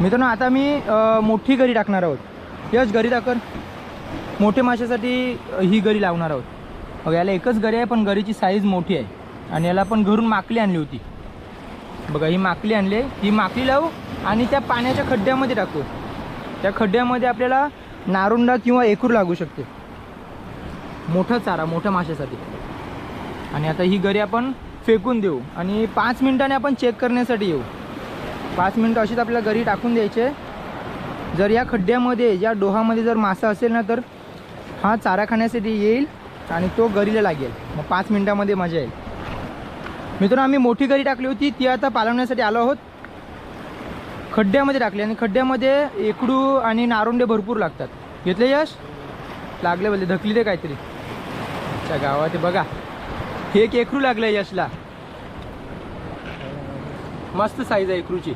मित्रांनो आता मी मोठी गरी टाकणार आहोत. यश गरी टाकर मोठे माशासाठी ही गरी लावणार आहोत. बघा याला एकच गरी आहे पण गरीची साईज मोठी आहे. आणि याला पण घरून माकली आणली होती. बघा ही माकली आणली ही माकली लावू आणि त्या पाण्याच्या खड्ड्यामध्ये टाकू. त्या खड्ड्यामध्ये आपल्याला नारुंडा किंवा एकूर लागू शकते. मोठा चारा मोठ्या माशासाठी. आणि आता ही गरी आपण फेकून देऊ. आणि पाच मिनिटाने आपण चेक करण्यासाठी येऊ. पाच मिनटं अशीच आपल्याला गरी टाकून द्यायचे जर या खड्ड्यामध्ये या डोहामध्ये जर मासा असेल ना तर हा चारा खाण्यासाठी येईल आणि तो गरीला लागेल. मग पाच मिनटामध्ये मजा येईल. मित्रांनो आम्ही मोठी गरी टाकली होती ती आता पालवण्यासाठी आलो आहोत. खड्ड्यामध्ये टाकली आणि खड्ड्यामध्ये एकडू आणि नारोंडे भरपूर लागतात. घेतले यश? लागले बोलले धकली ते काहीतरी. अच्छा गावात बघा हे एक एकरू लागलं यशला. मस्त साईज आहे क्रूची